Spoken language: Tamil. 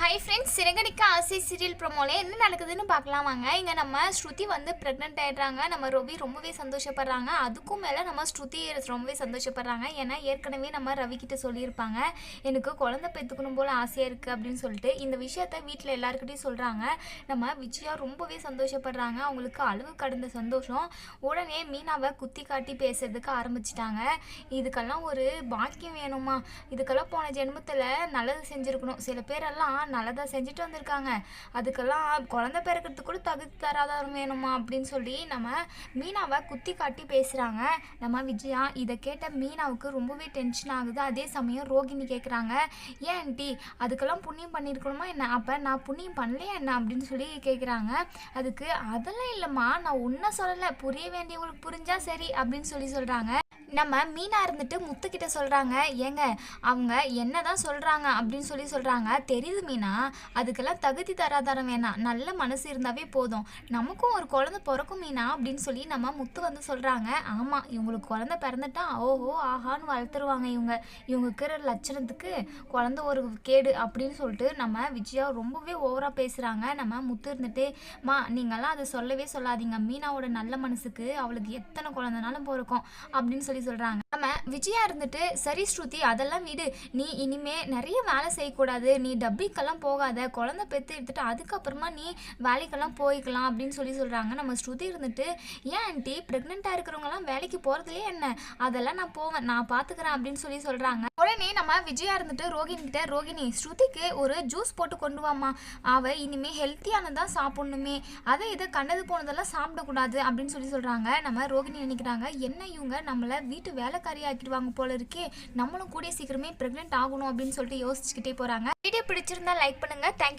ஹை ஃப்ரெண்ட்ஸ் சிறகடிக்க ஆசை சீரியல் ப்ரோமோல என்ன நடக்குதுன்னு பார்க்கலாம் வாங்க. இங்கே நம்ம ஸ்ருதி வந்து ப்ரெக்னென்ட் ஆகிடுறாங்க நம்ம ரவி ரொம்பவே சந்தோஷப்படுறாங்க. அதுக்கும் மேலே நம்ம ஸ்ருதி ரொம்பவே சந்தோஷப்படுறாங்க. ஏன்னா ஏற்கனவே நம்ம ரவி கிட்ட சொல்லியிருப்பாங்க. எனக்கு குழந்தை பெற்றுக்கணும் போல் ஆசையாக இருக்குது அப்படின்னு சொல்லிட்டு இந்த விஷயத்த வீட்டில் எல்லாருக்கிட்டையும் சொல்கிறாங்க நம்ம விஜயா ரொம்பவே சந்தோஷப்படுறாங்க. அவங்களுக்கு அளவு கடந்த சந்தோஷம். உடனே மீனாவை குத்தி காட்டி பேசுறதுக்கு ஆரம்பிச்சிட்டாங்க. இதுக்கெல்லாம் ஒரு பாக்கியம் வேணுமா? இதுக்கெல்லாம் போன ஜென்மத்தில் நல்லது செஞ்சுருக்கணும். சில பேரெல்லாம் நல்லதாக செஞ்சுட்டு வந்திருக்காங்க. அதுக்கெல்லாம் குழந்தை பிறக்கிறதுக்கு கூட தகுதி தராதாரம் வேணுமா அப்படின்னு சொல்லி நம்ம மீனாவை குத்தி காட்டி பேசுகிறாங்க நம்ம விஜயா இதை கேட்ட மீனாவுக்கு ரொம்பவே டென்ஷன் ஆகுது. அதே சமயம் ரோகிணி கேட்குறாங்க ஏன் ஆண்டி அதுக்கெல்லாம் புண்ணியம் பண்ணியிருக்கணுமா என்ன? அப்போ நான் புண்ணியம் பண்ணலையா என்ன? அப்படின்னு சொல்லி கேட்குறாங்க அதுக்கு அதெல்லாம் இல்லைம்மா நான் ஒன்றும் சொல்லலை. புரிய வேண்டியவங்களுக்கு புரிஞ்சால் சரி அப்படின்னு சொல்லி சொல்கிறாங்க நம்ம மீனா இருந்துட்டு முத்துக்கிட்ட சொல்கிறாங்க ஏங்க அவங்க என்ன தான் சொல்கிறாங்க அப்படின்னு சொல்லி சொல்கிறாங்க தெரியுது மீனா அதுக்கெல்லாம் தகுதி தராதாரம் வேணாம். நல்ல மனசு இருந்தாவே போதும். நமக்கும் ஒரு குழந்தை பிறக்கும் மீனா அப்படின்னு சொல்லி நம்ம முத்து வந்து சொல்கிறாங்க ஆமாம் இவங்களுக்கு குழந்தை பிறந்துட்டா ஓஹோ ஆஹான்னு வளர்த்துருவாங்க இவங்க. இவங்க இருக்கிற லட்சணத்துக்கு குழந்தை ஒரு கேடு அப்படின்னு சொல்லிட்டு நம்ம விஜயா ரொம்பவே ஓவராக பேசுகிறாங்க நம்ம முத்து இருந்துட்டு மா நீங்கள்லாம் அதை சொல்லவே சொல்லாதீங்க. மீனாவோட நல்ல மனசுக்கு அவளுக்கு எத்தனை குழந்தைனாலும் பிறக்கும் அப்படின்னு சொல்லி சொல்கிறாங்க நம்ம விஜயா இருந்துட்டு சரி ஸ்ருதி அதெல்லாம் விடு. நீ இனிமே நிறைய வேலை செய்யக்கூடாது. நீ டப்பிக்கெல்லாம் போகாத. குழந்தை பெற்று எடுத்துட்டு அதுக்கப்புறமா நீ வேலைக்கெல்லாம் போய்க்கலாம் அப்படின்னு சொல்லி சொல்கிறாங்க நம்ம ஸ்ருதி இருந்துட்டு ஏன் ஆண்டி ப்ரெக்னெண்ட்டாக இருக்கிறவங்கலாம் வேலைக்கு போகிறதுலே என்ன? அதெல்லாம் நான் போவேன். நான் பார்த்துக்கிறேன் அப்படின்னு சொல்லி சொல்கிறாங்க உடனே நம்ம விஜயா இருந்துட்டு ரோகிணிக்கிட்ட ரோகிணி ஸ்ருதிக்கு ஒரு ஜூஸ் போட்டு கொண்டு வாமா அவ இனிமே ஹெல்த்தியானதான் சாப்பிடணுமே. அதை இதை கண்டது போனதெல்லாம் சாப்பிடக்கூடாது அப்படின்னு சொல்லி சொல்றாங்க. நம்ம ரோகிணி நினைக்கிறாங்க என்ன இவங்க நம்மளை வீட்டு வேலைக்காரி ஆக்கிடுவாங்க போல இருக்கே. நம்மளும் கூடிய சீக்கிரமே பிரெக்னென்ட் ஆகணும் அப்படின்னு சொல்லிட்டு யோசிச்சுக்கிட்டே போறாங்க. வீடியோ பிடிச்சிருந்தா லைக் பண்ணுங்க. தேங்க்யூ